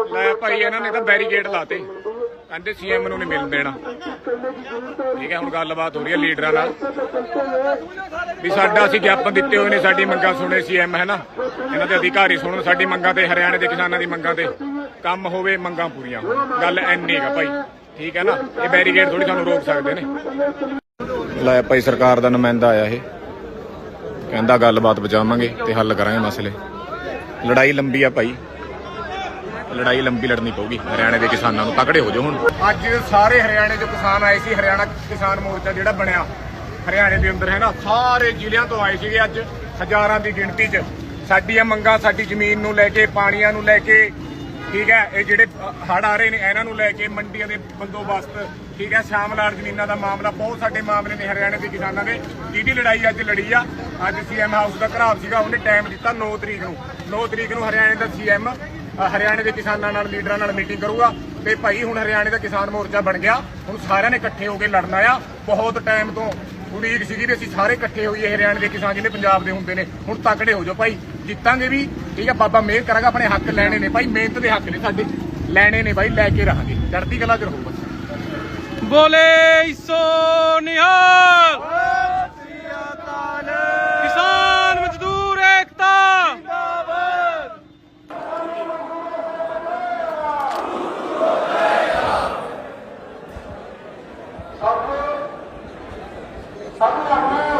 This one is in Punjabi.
ਲੈ ਭਾਈ, ਇਹਨਾਂ ਨੇ ਤਾਂ ਬੈਰੀਕੇਡ ਲਾਤੇ। ਕਹਿੰਦੇ ਸੀਐਮ ਨੂੰ ਨਹੀਂ ਮਿਲਣ ਦੇਣਾ। ਠੀਕ ਹੈ, ਹੁਣ ਗੱਲਬਾਤ ਹੋ ਰਹੀ ਹੈ ਲੀਡਰਾਂ ਨਾਲ। ਵੀ ਸਾਡਾ ਅਸੀਂ ਗਿਆਪਨ ਦਿੱਤੇ ਹੋਏ ਨੇ, ਸਾਡੀ ਮੰਗਾਂ ਸੁਣੇ ਸੀਐਮ ਹੈ ਨਾ? ਇਹਨਾਂ ਦੇ ਅਧਿਕਾਰੀ ਸੁਣਨ, ਸਾਡੀ ਮੰਗਾਂ ਤੇ, ਹਰਿਆਣੇ ਦੇ ਕਿਸਾਨਾਂ ਦੀ ਮੰਗਾਂ ਤੇ। ਕੰਮ ਹੋਵੇ, ਮੰਗਾਂ ਪੂਰੀਆਂ ਗੱਲ ਐਨੀ ਹੈਗਾ ਭਾਈ। ਠੀਕ ਹੈ ਨਾ? ਇਹ ਬੈਰੀਕੇਡ ਥੋੜੀ ਸਾਨੂੰ ਰੋਕ ਸਕਦੇ ਨੇ। ਲੈ ਭਾਈ, ਸਰਕਾਰ ਦਾ ਨੁਮਾਇੰਦਾ ਆਇਆ ਇਹ। ਕਹਿੰਦਾ ਗੱਲਬਾਤ ਬਚਾਵਾਂਗੇ ਤੇ ਹੱਲ ਕਰਾਂਗੇ ਮਸਲੇ। ਲੜਾਈ ਲੰਬੀ ਆ ਭਾਈ। ਲੜਾਈ ਲੰਬੀ ਲੜਨੀ ਪਊਗੀ, ਹਰਿਆਣੇ ਦੇ ਕਿਸਾਨਾਂ ਨੂੰ ਤਕੜੇ ਹੋ ਜਾਓ ਹੁਣ। ਅੱਜ ਸਾਰੇ ਹਰਿਆਣੇ ਦੇ ਕਿਸਾਨ ਆਏ ਸੀ, ਹਰਿਆਣਾ ਕਿਸਾਨ ਮੋਰਚਾ ਜਿਹੜਾ ਬਣਿਆ, ਹਰਿਆਣੇ ਦੇ ਅੰਦਰ ਹੈ ਨਾ ਸਾਰੇ ਜ਼ਿਲ੍ਹਿਆਂ ਤੋਂ ਆਏ ਸੀਗੇ ਅੱਜ, ਹਜ਼ਾਰਾਂ ਦੀ ਗਿਣਤੀ 'ਚ। ਸਾਡੀਆਂ ਮੰਗਾਂ ਸਾਡੀ ਜ਼ਮੀਨ ਨੂੰ ਲੈ ਕੇ, ਪਾਣੀਆਂ ਨੂੰ ਲੈ ਕੇ, ਠੀਕ ਹੈ? ਇਹ ਜਿਹੜੇ ਹੜ ਆ ਰਹੇ ਨੇ, ਇਹਨਾਂ ਨੂੰ ਲੈ ਕੇ ਮੰਡੀਆਂ ਦੇ ਬੰਦੋਬਸਤ, ਠੀਕ ਹੈ? ਸ਼ਾਮਲਾਟ ਜ਼ਮੀਨਾਂ ਦਾ ਮਾਮਲਾ, ਬਹੁਤ ਸਾਡੇ ਮਾਮਲੇ ਨੇ ਹਰਿਆਣੇ ਦੇ ਕਿਸਾਨਾਂ ਦੇ। ਜਿਹਦੀ ਲੜਾਈ ਅੱਜ ਲੜੀ ਆ? ਅੱਜ ਸੀਐਮ ਹਾਊਸ ਦਾ ਘਰਾਵ ਸੀਗਾ, ਉਹਨੇ ਟਾਈਮ ਦਿੱਤਾ 9 ਤਰੀਕ ਨੂੰ। 9 ਤਰੀਕ ਨੂੰ ਹਰਿਆਣੇ ਦਾ ਸੀਐਮ ਹਰਿਆਣੇ ਦੇ ਕਿਸਾਨਾਂ ਨਾਲ, ਲੀਡਰਾਂ ਨਾਲ ਮੀਟਿੰਗ ਕਰੂਗਾ ਤੇ ਭਾਈ ਹੁਣ ਹਰਿਆਣੇ ਦਾ ਕਿਸਾਨ ਮੋਰਚਾ ਬਣ ਗਿਆ। ਹੁਣ ਸਾਰਿਆਂ ਨੇ ਇਕੱਠੇ ਹੋ ਕੇ ਲੜਨਾ ਆ ਬਹੁਤ ਟਾਈਮ ਤੋਂ ਉਡੀਕ ਸੀਗੀ ਵੀ ਅਸੀਂ ਸਾਰੇ ਇਕੱਠੇ ਹੋਈਏ ਹਰਿਆਣੇ ਦੇ ਕਿਸਾਨ ਜਿਹਨੇ ਪੰਜਾਬ ਦੇ ਹੁੰਦੇ ਨੇ। ਹੁਣ ਤਕੜੇ ਹੋ ਜਾਓ ਭਾਈ। ਜਿੱਤਾਂਗੇ ਵੀ, ਠੀਕ ਹੈ ਬਾਬਾ ਮਿਹਰ ਕਰਾਂਗਾ, ਆਪਣੇ ਹੱਕ ਲੈਣੇ ਨੇ ਭਾਈ। ਮਿਹਨਤ ਦੇ ਹੱਕ ਨੇ ਸਾਡੇ। ਲੈਣੇ ਨੇ ਭਾਈ, ਲੈ ਕੇ ਰਹਾਂਗੇ। ਚੜ੍ਹਦੀ ਕਲਾ ਚ ਰਹੋ ਬਸ। ਬੋਲੇ ਸੋ আল্লাহ